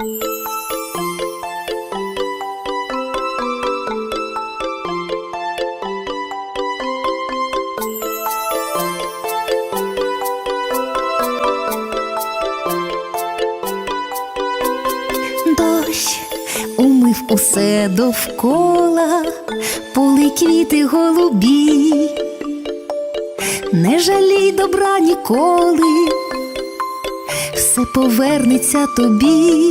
Дощ умив усе довкола, Поли квіти голубі, не жалій добра ніколи, все повернеться тобі.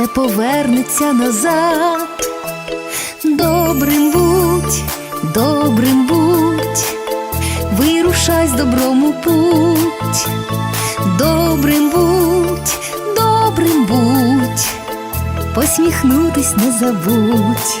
все повернеться назад. Добрим будь, добрим будь, вирушай з добром путь, добрим будь, добрим будь, посміхнутись не забудь.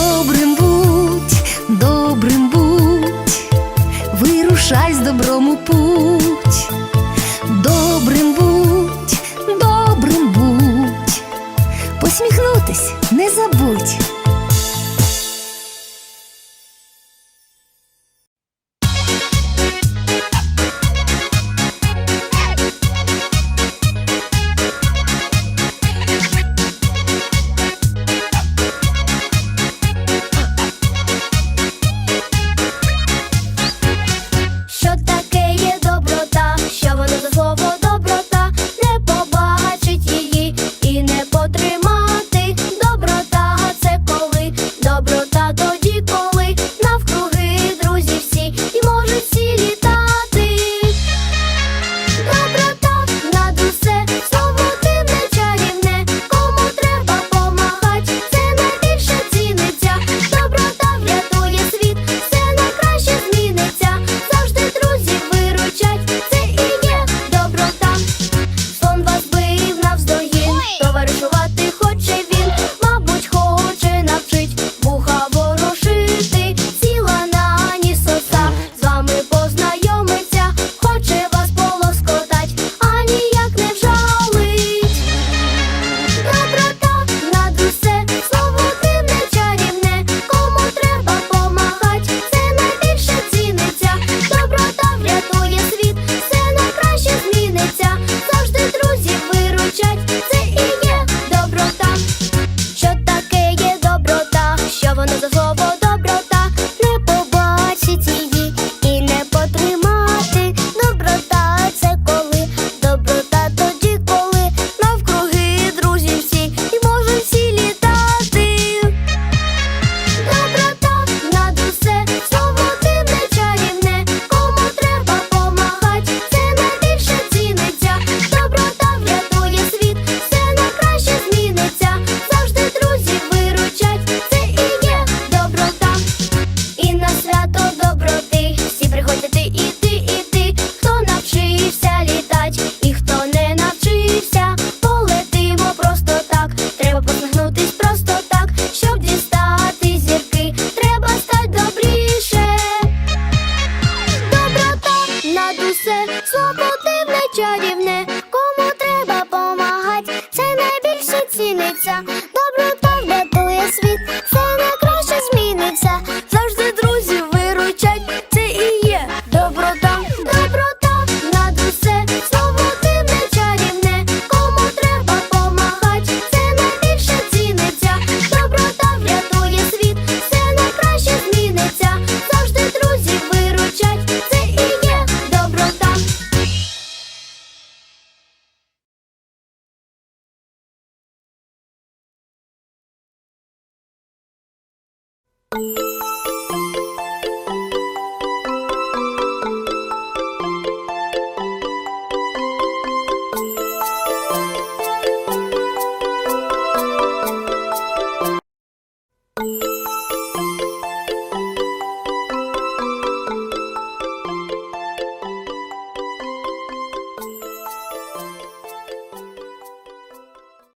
добрим будь, добрим будь, вирушай з доброму путь, добрим будь, добрим будь, посміхнутись не забудь. you